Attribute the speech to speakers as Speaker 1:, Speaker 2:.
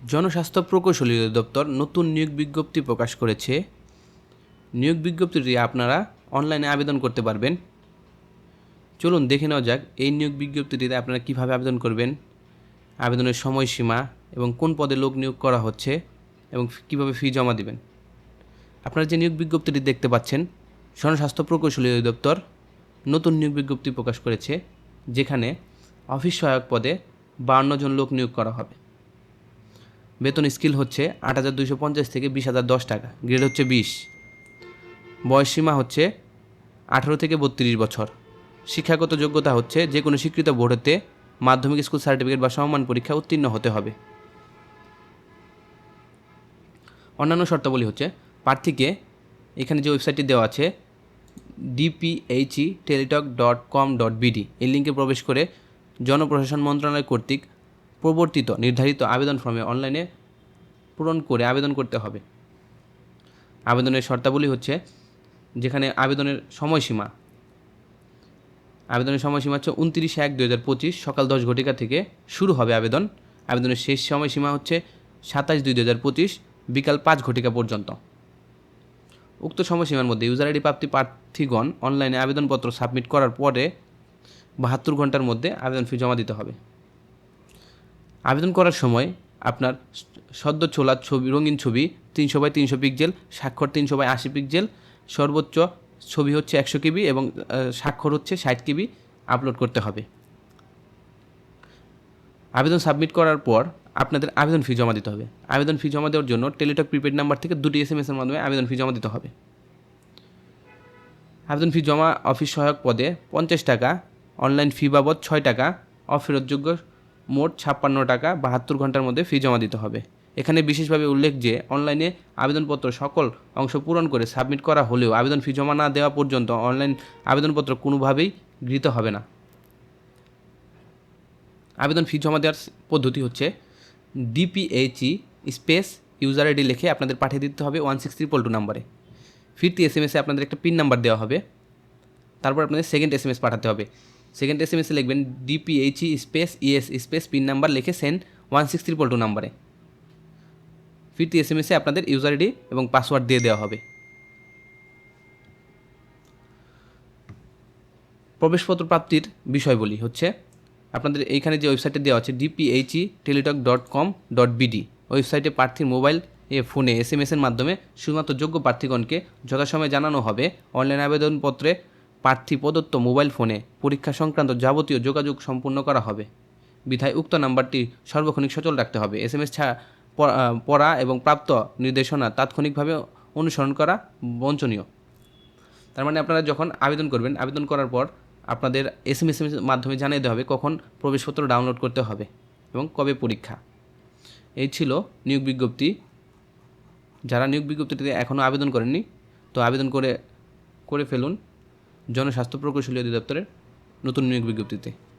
Speaker 1: জনস্বাস্থ্য প্রকৌশলী অধিদপ্তর নতুন নিয়োগ বিজ্ঞপ্তি প্রকাশ করেছে। নিয়োগ বিজ্ঞপ্তিটি আপনারা অনলাইনে আবেদন করতে পারবেন। চলুন দেখে নেওয়া যাক, এই নিয়োগ বিজ্ঞপ্তিটিতে আপনারা কীভাবে আবেদন করবেন, আবেদনের সময়সীমা এবং কোন পদে লোক নিয়োগ করা হচ্ছে এবং কীভাবে ফি জমা দিবেন। আপনারা যে নিয়োগ বিজ্ঞপ্তিটি দেখতে পাচ্ছেন, জনস্বাস্থ্য প্রকৌশলী অধিদপ্তর নতুন নিয়োগ বিজ্ঞপ্তি প্রকাশ করেছে, যেখানে অফিস সহায়ক পদে বান্ন জন লোক নিয়োগ করা হবে। বেতন স্কিল হচ্ছে আট হাজার দুইশো পঞ্চাশ থেকে বিশ হাজার দশ টাকা। গ্রেড হচ্ছে বিশ। বয়সসীমা হচ্ছে আঠারো থেকে বত্রিশ বছর। শিক্ষাগত যোগ্যতা হচ্ছে যে কোনো স্বীকৃত বোর্ড হতে মাধ্যমিক স্কুল সার্টিফিকেট বা সমমান পরীক্ষা উত্তীর্ণ হতে হবে। অন্যান্য শর্তাবলী হচ্ছে প্রার্থীকে এখানে যে ওয়েবসাইটটি দেওয়া আছে DPHE teletalk dot com dot BD এই লিঙ্কে প্রবেশ করে জনপ্রশাসন মন্ত্রণালয় কর্তৃক প্রবর্তিত, নির্ধারিত আবেদন ফর্মে অনলাইনে পূরণ করে আবেদন করতে হবে। আবেদনের শর্তাবলী হচ্ছে যেখানে আবেদনের সময়সীমা আবেদনের সময়সীমা হচ্ছে উনত্রিশ এক দু হাজার পঁচিশ সকাল দশ ঘটিকা থেকে শুরু হবে আবেদন। আবেদনের শেষ সময়সীমা হচ্ছে সাতাশ দুই দু হাজার পঁচিশ বিকাল পাঁচ ঘটিকা পর্যন্ত। উক্ত সময়সীমার মধ্যে ইউজার আইডি প্রাপ্তি প্রার্থীগণ অনলাইনে আবেদনপত্র সাবমিট করার পরে বাহাত্তর ঘণ্টার মধ্যে আবেদন ফি জমা দিতে হবে। আবেদন করার সময় আপনার সদ্য ছোলা ছবি, রঙিন ছবি, তিনশো বাই তিনশো পিক্সেল স্বাক্ষর তিনশো বাই আশি পিক্সেল সর্বোচ্চ ছবি হচ্ছে একশো কেবি এবং স্বাক্ষর হচ্ছে ষাট কেবি আপলোড করতে হবে। আবেদন সাবমিট করার পর আপনাদের আবেদন ফি জমা দিতে হবে। আবেদন ফি জমা দেওয়ার জন্য টেলিটক প্রিপেড নাম্বার থেকে দুটি এস এম এসের মাধ্যমে আবেদন ফি জমা দিতে হবে। আবেদন ফি জমা অফিস সহায়ক পদে পঞ্চাশ টাকা অনলাইন ফি বাবদ ছয় টাকা, অফেরতযোগ্য মোট ছাপ্পান্ন টাকা বাহাত্তর ঘণ্টার মধ্যে ফি জমা দিতে হবে। এখানে বিশেষভাবে উল্লেখ যে, অনলাইনে আবেদনপত্র সকল অংশ পূরণ করে সাবমিট করা হলেও আবেদন ফি জমা না দেওয়া পর্যন্ত অনলাইন আবেদনপত্র কোনোভাবেই গৃহীত হবে না। আবেদন ফি জমা দেওয়ার পদ্ধতি হচ্ছে ডিপিএইচই স্পেস ইউজার আইডি লিখে আপনাদের পাঠিয়ে দিতে হবে ওয়ান সিক্স ট্রিপল টু নাম্বারে। ফিরতি এস এম এসে আপনাদের একটা পিন নাম্বার দেওয়া হবে। তারপর আপনাদের সেকেন্ড এস এম এস পাঠাতে হবে। সেকেন্ড এস এম এসে লিখবেন DPHE space ES space PIN number লিখে send one six triple two নাম্বারে ফিরতি এস এম এসে আপনাদের ইউজার আইডি এবং পাসওয়ার্ড দিয়ে দেওয়া হবে। প্রবেশপত্র প্রাপ্তির বিষয়বলী হচ্ছে, আপনাদের এইখানে যে ওয়েবসাইটে দেওয়া আছে DPHE teletalk dot com dot BD ওয়েবসাইটে প্রার্থীর মোবাইল এ ফোনে এস এম এসের মাধ্যমে শুধুমাত্র যোগ্য প্রার্থীগণকে যথাসময়ে জানানো হবে। অনলাইন আবেদনপত্রে প্রার্থী প্রদত্ত মোবাইল ফোনে পরীক্ষা সংক্রান্ত যাবতীয় যোগাযোগ সম্পূর্ণ করা হবে। বিধায় উক্ত নাম্বারটি সর্বক্ষণিক সচল রাখতে হবে। এস এম এস পড়া এবং প্রাপ্ত নির্দেশনা তাৎক্ষণিকভাবে অনুসরণ করা বঞ্চনীয়। তার মানে আপনারা যখন আবেদন করবেন, আবেদন করার পর আপনাদের এস এম এস মাধ্যমে জানিয়ে দেওয়া হবে কখন প্রবেশপত্র ডাউনলোড করতে হবে এবং কবে পরীক্ষা। এই ছিল নিয়োগ বিজ্ঞপ্তি। যারা নিয়োগ বিজ্ঞপ্তিতে এখনও আবেদন করেননি, তো আবেদন করে করে ফেলুন। জনস্বাস্থ্য প্রকৌশলী অধিদপ্তরের নতুন নিয়োগ বিজ্ঞপ্তিতে।